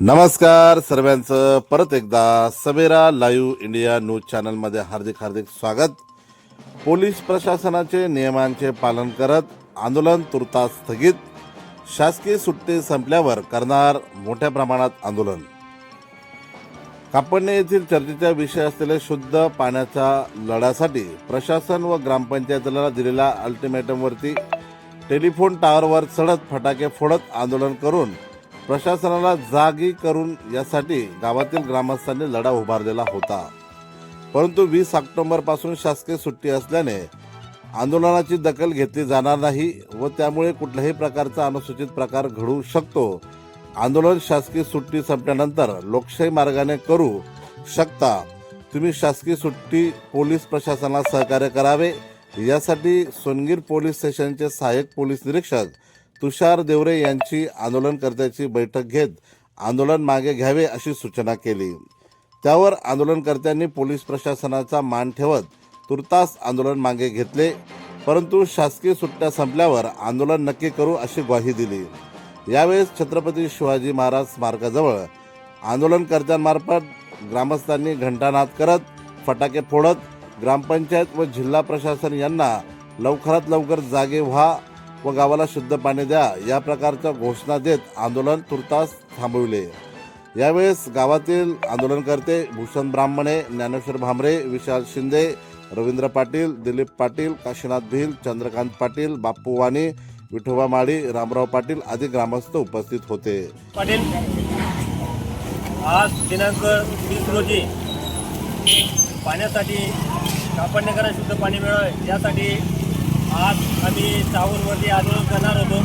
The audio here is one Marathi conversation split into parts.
नमस्कार सर्वांचं. परत एकदा सवेरा लाईव्ह इंडिया न्यूज चॅनलमध्ये हार्दिक हार्दिक स्वागत. पोलीस प्रशासनाचे नियमांचे पालन करत आंदोलन तुर्तास स्थगित. शासकीय सुट्टी संपल्यावर करणार मोठ्या प्रमाणात आंदोलन. कापडणे येथील चर्चेचा विषय असलेल्या शुद्ध पाण्याच्या लढ्यासाठी प्रशासन व ग्रामपंचायतीला दिलेल्या अल्टिमेटमवरती टेलिफोन टॉवरवर चढत फटाके फोडत आंदोलन करून प्रशासनाला जागी करून यासाठी गावातील ग्रामस्थांनी लढा उभारलेला होता. परंतु वीस ऑक्टोबरपासून शासकीय सुट्टी असल्याने आंदोलनाची दखल घेतली जाणार नाही व त्यामुळे कुठल्याही प्रकारचा अनुसूचित प्रकार घडू शकतो. आंदोलन शासकीय सुट्टी संपल्यानंतर लोकशाही मार्गाने करू शकता. तुम्ही शासकीय सुट्टी पोलीस प्रशासनाला सहकार्य करावे. यासाठी सोनगीर पोलीस स्टेशनचे सहाय्यक पोलीस निरीक्षक तुषार देवरे यांची आंदोलनकर्त्याची बैठक घेत आंदोलन मागे घ्यावे अशी सूचना केली. त्यावर आंदोलनकर्त्यांनी पोलीस प्रशासनाचा मान ठेवत तुर्तास आंदोलन मागे घेतले परंतु शासकीय सुट्ट्या संपल्यावर आंदोलन नक्की करू अशी ग्वाही दिली. यावेळेस छत्रपती शिवाजी महाराज स्मारकाजवळ आंदोलनकर्त्यांमार्फत ग्रामस्थांनी घंटानाद करत फटाके फोडत ग्रामपंचायत व जिल्हा प्रशासन यांना लवकरात लवकर जागे व्हा व गावाला शुद्ध पाणी द्या या प्रकारच्या घोषणा देत आंदोलन तुर्तास थांबविले. यावेळेस गावातील आंदोलनकर्ते भूषण ब्राह्मणे ज्ञानेश्वर भामरे विशाल शिंदे रवींद्र पाटील दिलीप पाटील काशीनाथ भिल चंद्रकांत पाटील बाप्पू वाणी विठोबा माळी रामराव पाटील आदी ग्रामस्थ उपस्थित होते. पाटील आज दिनांक वीस रोजी पाण्यासाठी कापडनेकरांना शुद्ध पाणी मिळावे यासाठी आज आम्ही चावलवरती आंदोलन करणार होतो.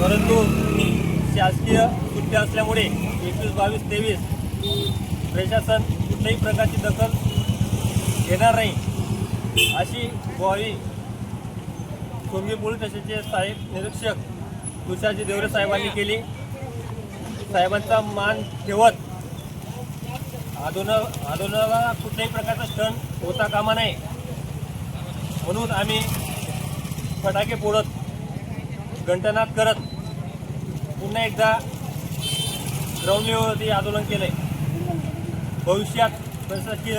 परंतु शासकीय सुट्ट्या असल्यामुळे एकवीस बावीस तेवीस प्रशासन कुठल्याही प्रकारची दखल घेणार नाही. अशी ग्वाही सोनगी पोलीस स्टेशनचे साहेब निरीक्षक तुषारजी देवरे साहेबांनी केली. साहेबांचा मान ठेवत आंदोलन आंदोलनाला कुठल्याही प्रकारचा क्षण होता कामा नये. म्हणून आम्ही फटाके फोडत घंटनाद करत पुन्हा एकदा ग्राउंड लेवलवरती आंदोलन केलंय. भविष्यात प्रशासकीय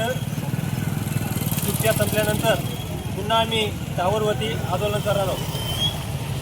सुट्ट्या संपल्यानंतर पुन्हा आम्ही टावरवरती आंदोलन करणार आहोत.